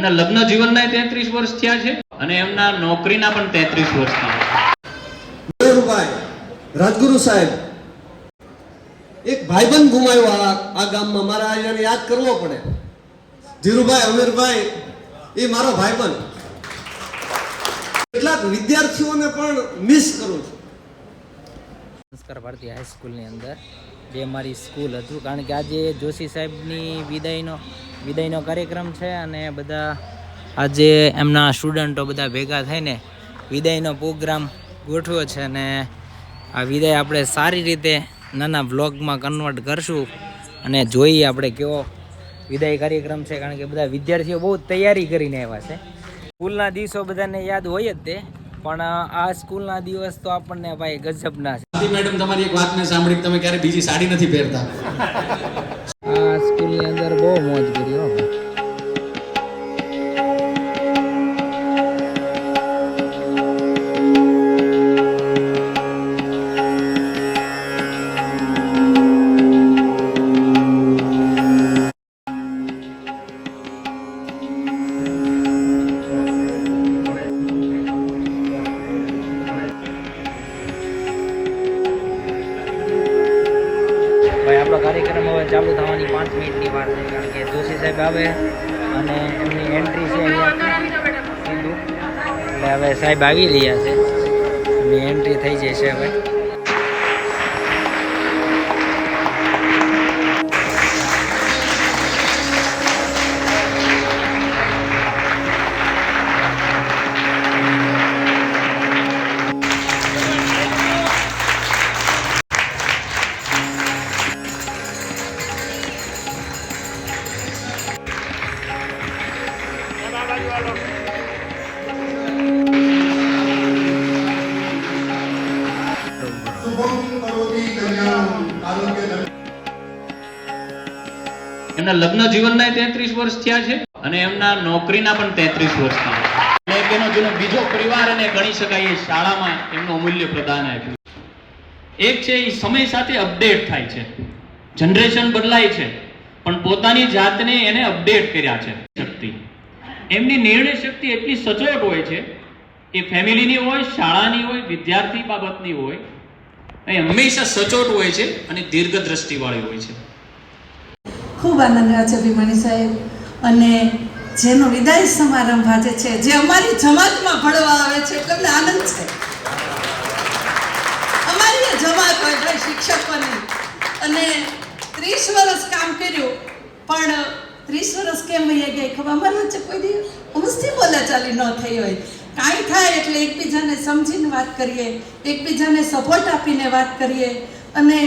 એમના લગ્ન જીવનના તેત્રીસ વર્ષ થયા છે અને એમના નોકરીના પણ તેત્રીસ વર્ષ થયા રાજગુરુ સાહેબ એક ભાઈબંધ ગુમાવ્યો આ આ ગામમાં. મારા આ યાદ કરવો પડે. ધીરુભાઈ અમીરભાઈ એ મારો ભાઈબંધ. કેટલાક વિદ્યાર્થીઓને પણ મિસ કરું છું. સંસ્કાર ભારતી હાઈસ્કૂલની અંદર. જે મારી સ્કૂલ હતું. કારણ કે આજે જોશી સાહેબની વિદાયનો વિદાયનો કાર્યક્રમ છે અને બધા આજે એમના સ્ટુડન્ટો બધા ભેગા થઈને વિદાયનો પ્રોગ્રામ ગોઠવ્યો છે અને આ વિદાય આપણે સારી રીતે નાના વ્લોગમાં કન્વર્ટ કરશું અને જોઈએ આપણે કેવો વિદાય કાર્યક્રમ છે કારણ કે બધા વિદ્યાર્થીઓ બહુ તૈયારી કરીને આવ્યા છે. સ્કૂલના દિવસો બધાને યાદ હોય જ તે પણ આ સ્કૂલના દિવસ તો આપણને ભાઈ ગજબના છે. મેડમ તમારી એક વાત મેં સાંભળી તમે ક્યારે બીજી સાડી નથી પહેરતા. આ સ્કૂલની અંદર બહુ મોજ કરી ચાલુ થવાની પાંચ મિનિટની વાર છે, કારણ કે જોશી સાહેબ આવે અને એમની એન્ટ્રી છે અહીંયા. એટલે હવે સાહેબ આવી રહ્યા છે. એમની એન્ટ્રી થઈ જશે હવે. એમના લગ્ન જીવનના તેત્રીસ વર્ષ થયા છે અને એમના નોકરીના પણ તેત્રીસ વર્ષ થયા એટલે એનો જેનો બીજો પરિવાર અને ગણી શકાય એ શાળામાં એમનું અમૂલ્ય પ્રદાન આપ્યું. એક છે એ સમય સાથે અપડેટ થાય છે. જનરેશન બદલાય છે, પણ પોતાની જાતને એને અપડેટ કર્યા છે. શક્તિ. એમની નિર્ણય શક્તિ એટલી સચોટ હોય છે, એ ફેમિલીની હોય, શાળાની હોય, વિદ્યાર્થી બાબતની હોય એ હંમેશા સચોટ હોય છે અને દીર્ઘ દ્રષ્ટિવાળી હોય છે. ખૂબ આનંદ આવે છે અભિમાની સાહેબ. અને જેનો વિદાય સમારંભ આજે છે, જે અમારી જમાતમાં ભણવા આવે છે, એટલે અમને આનંદ છે. અમારી જમાત હોય ભાઈ, શિક્ષકોની. અને ત્રીસ વર્ષ કામ કર્યું, પણ ત્રીસ વર્ષ કેમ વહી ગઈ ખબર? અમારી કોઈ દિવસ મસ્તી બોલાચાલી ન થઈ હોય. કાંઈ થાય એટલે એકબીજાને સમજીને વાત કરીએ, એકબીજાને સપોર્ટ આપીને વાત કરીએ. અને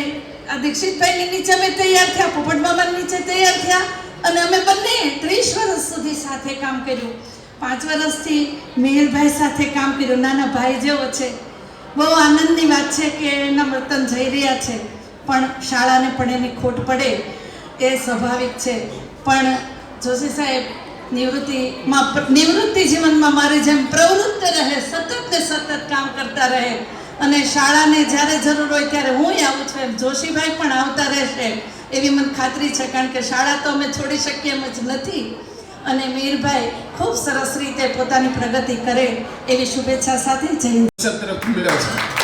આ દીક્ષિતભાઈની નીચે અમે તૈયાર થયા, પોપટ મામા નીચે તૈયાર થયા અને અમે બંને ત્રીસ વર્ષ સુધી સાથે કામ કર્યું. પાંચ વર્ષથી મિહિરભાઈ સાથે કામ કર્યું. નાના ભાઈ જેવો છે. બહુ આનંદની વાત છે કે એના વર્તન જઈ રહ્યા છે. પણ શાળાને પણ એની ખોટ પડે એ સ્વાભાવિક છે. પણ જોશી સાહેબ નિવૃત્તિમાં નિવૃત્તિ જીવનમાં મારી જેમ પ્રવૃત્ત રહે, સતત ને સતત કામ કરતા રહે અને શાળાને જ્યારે જરૂર હોય ત્યારે હું આવું છું. એમ જોશીભાઈ પણ આવતા રહેશે એવી મને ખાતરી છે, કારણ કે શાળા તો અમે છોડી શકીએ એમ જ નથી. અને મીરભાઈ ખૂબ સરસ રીતે પોતાની પ્રગતિ કરે એવી શુભેચ્છા સાથે જય તરફ મળ્યો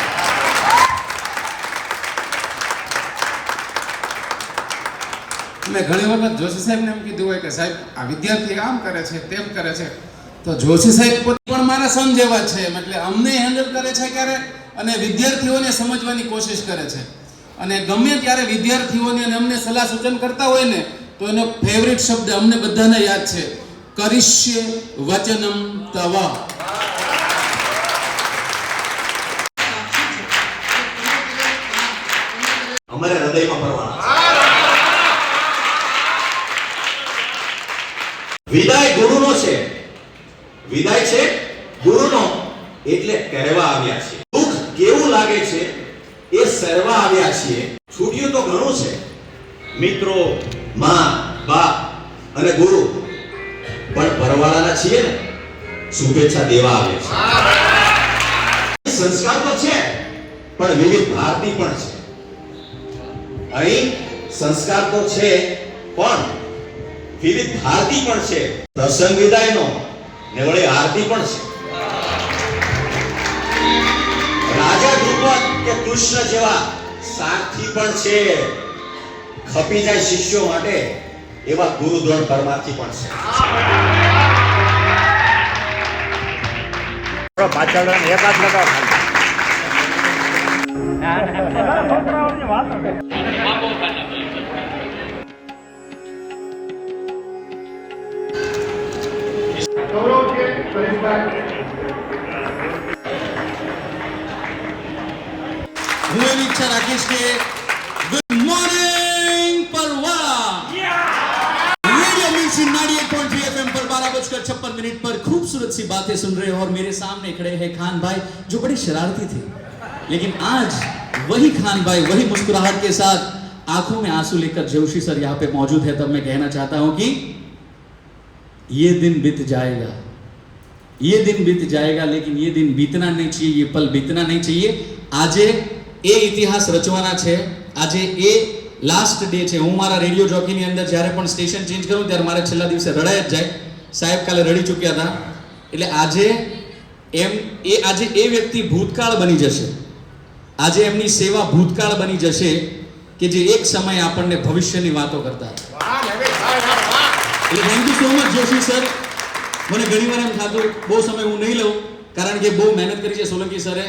મેં ઘણી વખત જોશી સાહેબને એમ કીધું હોય કે સાહેબ, આ વિદ્યાર્થી આમ કરે છે, તેમ કરે છે. તો જોશી સાહેબ પોતે પણ મારા સમજ એવા છે એટલે અમને હેન્ડલ કરે છે ક્યારે? અને વિદ્યાર્થીઓને સમજવાની કોશિશ કરે છે. અને ગમે ત્યારે વિદ્યાર્થીઓને અને અમને સલાહ સૂચન કરતા હોય ને, તો એનો ફેવરિટ શબ્દ અમને બધાને યાદ છે. કરિષ્ય વચનમ તવ. અમારે હૃદયમાં વિદાય ગુરુનો છે. વિદાય છે ગુરુનો. એટલે કહેવા આવ્યા છે દુઃખ કેવું લાગે છે? એ સરવા આવ્યા છીએ. છૂટ્યું તો ઘણું છે. મિત્રો, માં, બાપ અને ગુરુ. પણ પરવાળાના છીએ ને. શુભેચ્છા દેવા આવે છે. સંસ્કાર તો છે, પણ વિવિધ ભારતી પણ છે. અહીં સંસ્કાર તો છે, પણ વિવિધ આરતી પણ છે. પ્રસંગ વિદાયનો ને વળી આરતી પણ છે. રાજા ધ્રુપદ કે કૃષ્ણ જેવા સારથી પણ છે. ખપી જાય શિષ્યો માટે એવા ગુરુ દ્રોણ પરમાર્થી પણ છે. હું એવી बजकर 56 मिनट पर खूबसूरत सी बातें सुन रहे हो और मेरे सामने खड़े हैं खान भाई, जो बड़े शरारती थे। लेकिन आज वही खान भाई, वही मुस्कुराहट के साथ आँखों में आँसू लेकर जोशी सर यहाँ पे मौजूद है। तब मैं कहना चाहता हूँ कि ये दिन बीत जाएगा। ये दिन बीत जाएगा लेकिन ये दिन बीतना नहीं चाहिए ये पल बीतना नहीं चाहिए આજે એ ઇતિહાસ રચવાના છે આજે એ લાસ્ટ ડે છે હું મારા રેડિયો જોકીની અંદર જ્યારે પણ સ્ટેશન ચેન્જ કરું ત્યારે મારે છેલ્લા દિવસે રડાય જ જાય સાહેબ કાલે રડી ચૂક્યા હતા એટલે આજે એમ એ આજે એ વ્યક્તિ ભૂતકાળ બની જશે આજે એમની સેવા ભૂતકાળ બની જશે કે જે એક સમય આપણને ભવિષ્યની વાતો કરતા હતા એટલે thank you so much Joshi sir મને ઘણીવાર એમ થતું, બહુ સમય હું નહીં લઉં, કારણ કે બહુ મહેનત કરી છે સોલંકી સરે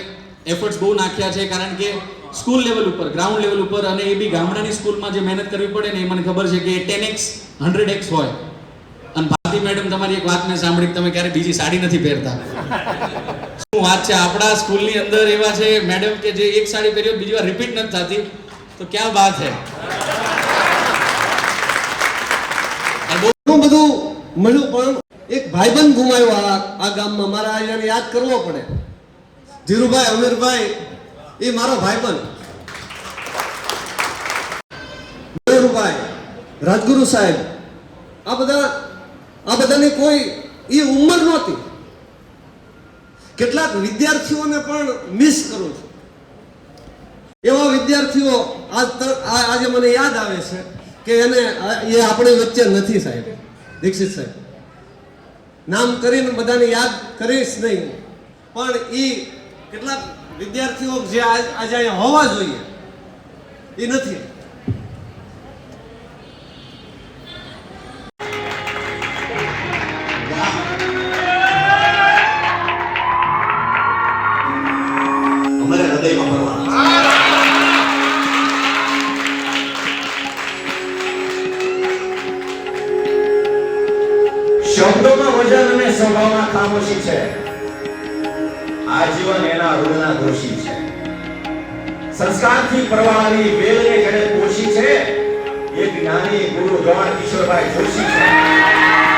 એફર્ટ્સ બહુ નાખ્યા છે, કારણ કે સ્કૂલ લેવલ ઉપર ગ્રાઉન્ડ લેવલ ઉપર અને એ બી ગામડાની સ્કૂલમાં જે મહેનત કરવી પડે ને એ મને ખબર છે કે ટેન એક્સ હંડ્રેડ એક્સ હોય. અને ભારતી મેડમ, તમારી એક વાત મેં સાંભળી તમે ક્યારે બીજી સાડી નથી પહેરતા. શું વાત છે? આપણા સ્કૂલની અંદર એવા છે મેડમ કે જે એક સાડી પહેરી બીજી વાર રિપીટ નથી થતી. તો ક્યાં વાત છે? ઘણું બધું મળ્યું પણ એક ભાઈબંધ ગુમાયો આ આ ગામમાં મારા આને યાદ કરવો પડે. ધીરુભાઈ, અમીરભાઈ, એ મારો ભાઈબંધ. મયુરભાઈ રાજગુરુ સાહેબ, આ બધા આ બધાની કોઈ એ ઉંમર નહોતી. કેટલાક વિદ્યાર્થીઓને પણ મિસ કરું છું. એવા વિદ્યાર્થીઓ આજ આજે મને યાદ આવે છે કે એને એ આપણી વચ્ચે નથી સાહેબ. દીક્ષિત સાહેબ. નામ કરીને બધાને યાદ કરીશ નહીં. પણ એ કેટલાક વિદ્યાર્થીઓ જે આજે અહીંયા હોવા જોઈએ એ નથી. અમારે હૃદયમાં ખામોશી છે. આજીવન એના ઋણના દોષી છે. સંસ્કારથી પરવાળી વેલને જેણે પોષી છે. એક જ્ઞાની ગુરુ ગવાણ કિશોરભાઈ જોશી છે.